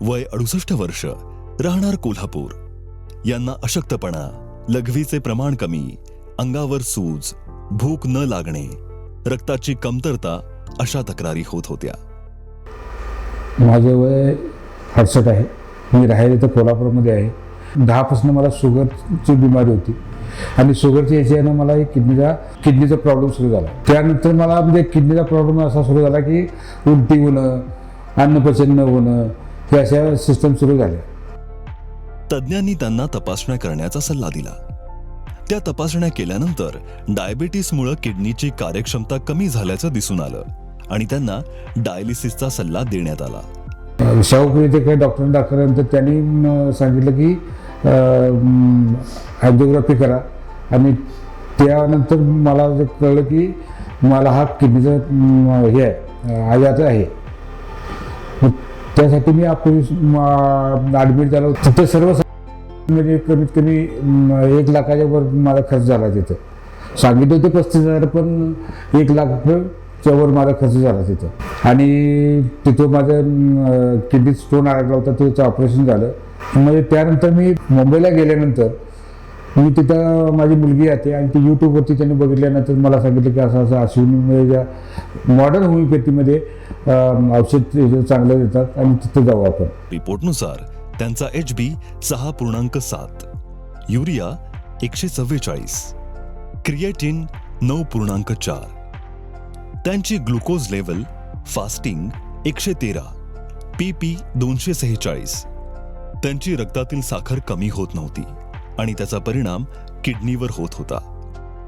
वय अडुसष्ट वर्ष राहणार कोल्हापूर. यांना अशक्तपणा लघवीचे प्रमाण कमी अंगावर सूज भूक न लागणे रक्ताची कमतरता अशा तक्रारी होत होत्या. माझं वय अडसष्ट आहे. मी राहिले तर कोल्हापूरमध्ये आहे. दहापासून मला शुगरची बिमारी होती. आणि शुगरच्या याच्यानं मला एक किडनीचा किडनीचा प्रॉब्लेम सुरू झाला. त्यानंतर मला म्हणजे किडनीचा प्रॉब्लेम असा सुरू झाला की उलटी होणं अन्नपचन न होणं हे अशा सिस्टम सुरू झाल्या. तज्ज्ञांनी त्यांना तपासण्या करण्याचा सल्ला दिला. त्या तपासण्या केल्यानंतर डायबिटीसमुळे किडनीची कार्यक्षमता कमी झाल्याचं दिसून आलं आणि त्यांना डायलिसिसचा सल्ला देण्यात आला. शाहूपुरी ते काही डॉक्टरांनी दाखवल्यानंतर त्यांनी सांगितलं की अँजिओग्राफी करा. आणि त्यानंतर मला कळलं की मला हा किडनीचा हे आहे आजार आहे. त्यासाठी मी आपण ॲडमिट झालो. तिथं सर्व म्हणजे कमीत कमी एक लाखाच्या वर माझा खर्च झाला तिथं. सांगितलं होते पस्तीस हजार पण एक लाख च्या वर माझा खर्च झाला तिथं. आणि तिथं माझं किडनीत स्टोन अडकला होता त्याचं ऑपरेशन झालं. म्हणजे त्यानंतर मी मुंबईला गेल्यानंतर मी तिथं माझी मुलगी येते आणि ती यूट्यूबवरती त्यांनी बघितल्यानंतर मला सांगितलं की असं असं अश्विनी मॉडर्न होमिओपॅथीमध्ये औषध हे चांगलं देतात आणि तिथं जाऊ आपण. रिपोर्टनुसार त्यांचा एच बी सहा पूर्णांक सात युरिया एकशे चव्वेचाळीस क्रिएटिन नऊ पूर्णांक चार. त्यांची ग्लुकोज लेवल फास्टिंग एकशे तेरा पी पी दोनशे सेहेचाळीस. त्यांची रक्तातील साखर कमी होत नव्हती. आणि त्याचा परिणाम किडनीवर होत होता.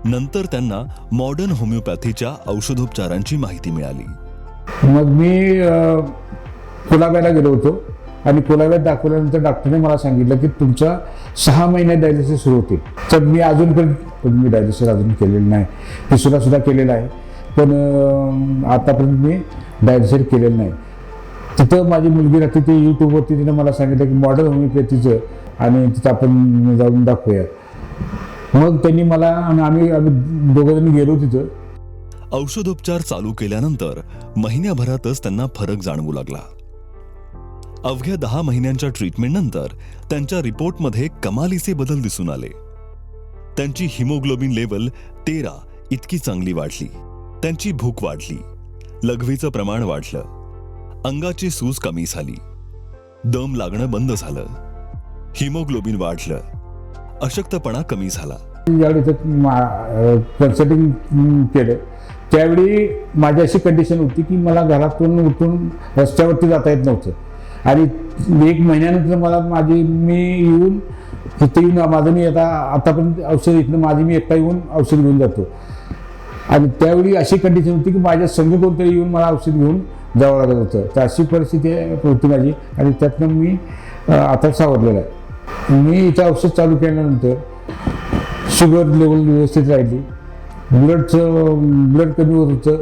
नंतर त्यांना मॉडर्न होमिओपॅथीच्या औषधोपचारांची माहिती मिळाली. मग मी कुलाव्याला कुलाब्याला गेलो होतो आणि कुलाब्यात दाखवल्यानंतर डॉक्टरने मला सांगितलं की तुमचा सहा महिन्यात डायलिसिस सुरू होतील. तर मी अजूनपर्यंत पण मी डायलिसिस अजून केलेलं नाही. ते सुद्धा सुद्धा केलेलं आहे. पण आतापर्यंत मी डायलिसिस केलेलं नाही. तिथं माझी मुलगी राहते ती यूट्यूबवरती तिने मला सांगितलं की मॉडर्न होमिओपॅथीचं आणि तिथं आपण जाऊन दाखवूया. मग त्यांनी मला आणि आम्ही आम्ही दोघंजण गेलो तिथं. औषधोपचार चालू केल्यानंतर महिन्याभरातच त्यांना फरक जाणवू लागला. अवघ्या दहा महिन्यांच्या ट्रीटमेंटनंतर त्यांच्या रिपोर्टमध्ये कमालीचे बदल दिसून आले. त्यांची हिमोग्लोबिन लेवल तेरा इतकी चांगली वाढली. त्यांची भूक वाढली. लघवीचं प्रमाण वाढलं. अंगाची सूज कमी झाली. दम लागणं बंद झालं. हिमोग्लोबिन वाढलं. अशक्तपणा कमी झाला. ज्यावेळी कन्सल्टिंग केलं त्यावेळी माझी अशी कंडिशन होती की मला घरातून उठून रस्त्यावरती जाता येत नव्हतं. आणि एक महिन्यानंतर मला माझी मी येऊन इथे येऊन माझं मी आता आतापर्यंत औषध इथनं माझी मी एकटा येऊन औषध घेऊन जातो. आणि त्यावेळी अशी कंडिशन होती की माझ्या संघ कोणतरी येऊन मला औषध घेऊन जावं लागत होतं. तर अशी परिस्थिती होती माझी. आणि त्यातनं मी आता सावरलेलं आहे. मी इथं औषध चालू केल्यानंतर शुगर लेवल व्यवस्थित राहिली. ब्लडचं ब्लड कमी होत होतं.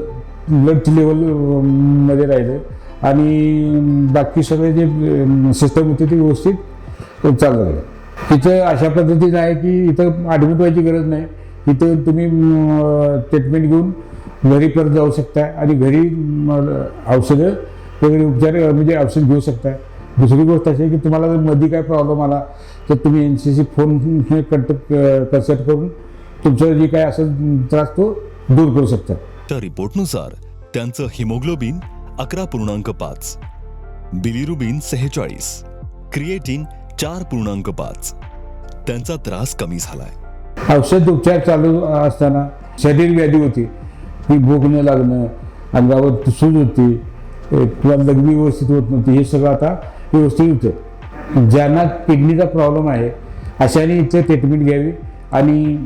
ब्लडचं लेवलमध्ये राहिलं. आणि बाकी सगळे जे सिस्टम होते ते व्यवस्थित चालू राहिले इथं अशा पद्धतीचं आहे की इथं ॲडमिट व्हायची गरज नाही. इथं तुम्ही ट्रीटमेंट घेऊन घरी परत जाऊ शकता आणि घरी औषधं वगैरे उपचार म्हणजे औषध घेऊ शकता. दुसरी गोष्ट अशी आहे की तुम्हाला जर मध्ये काय प्रॉब्लेम आला तर तुम्ही N C C phone contact consult करून तुमचं जे काय असेल त्रास तो दूर करू शकता. त्या रिपोर्टनुसार त्यांचं हिमोग्लोबिन अकरा पूर्णांक पाच बिलिरुबिन सेहेचाळीस क्रिएटिन चार पूर्णांक पाच. त्यांचा त्रास कमी झालाय. औषध उपचार चालू असताना शरीर व्याधी होती. ही भूक न लागणं अंगावर सूज होती किंवा लघवी व्यवस्थित होत नव्हती हे सगळं आता व्यवस्थित होतं. ज्यांना किडनीचा प्रॉब्लेम आहे अशाने इथं ट्रीटमेंट घ्यावी आणि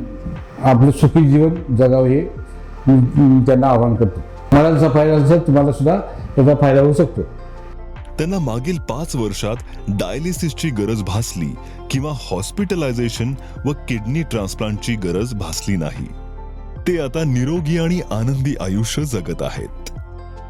आपलं सुखी जीवन जगावं हे त्यांना आवाहन करतो. मला जसा फायदा असेल तुम्हाला सुद्धा त्याचा फायदा होऊ शकतो. त्यांना मागील पाच वर्षात डायलिसिसची गरज भासली किंवा हॉस्पिटलायझेशन व किडनी ट्रान्सप्लांटची गरज भासली नाही. ते आता निरोगी आणि आनंदी आयुष्य जगत आहेत.